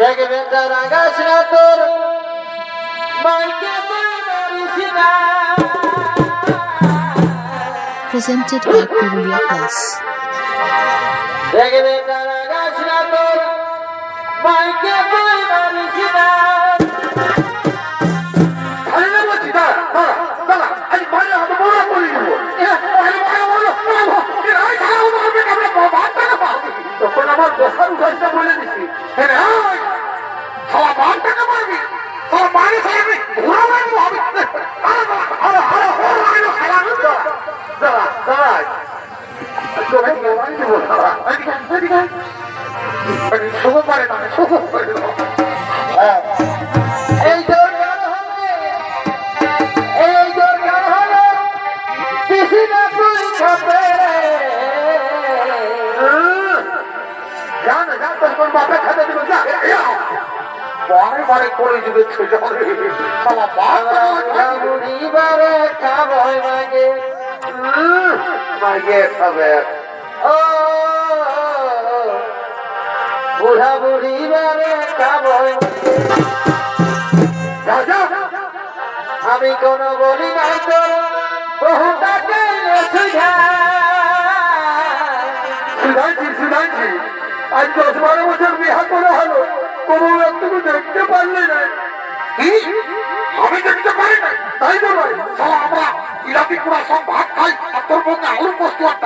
দেখবে তারা গাছ না হাতে বড় করে দিব তখন আমার দোকান ঘরটা বলে দিছি হ্যাঁ খাওয়া বার টাকা পারবি তোর বাইরে খাবি ঘুরা মারবো আমি তোকে মোবাইল দিব এদিকে শুভ পারে না শুভ করে এই তোর গান হবে এই তোর গান হবে পিসি না তুই খাবে জান জান তোর কোন বাপে খেতে দিল যা বারে বারে করে দিবে ছোজা সালা বাপ বুড়িবারে খাব মাগে মাগে খাবে ও বুড়া খাব। যা আমি কোন বলি নাই তো বহুটাকে সুধাইছি সুধাইছি আজ দশ বারো বছর বিহা করা হলো কোনো একটুকু দেখতে পারলে না। কি? আমি দেখতে পারি না তাই নয়। সালা আমরা ইলাকি পুরা সব ভাত খাই আর তোর মধ্যে আলু পোস্ত আর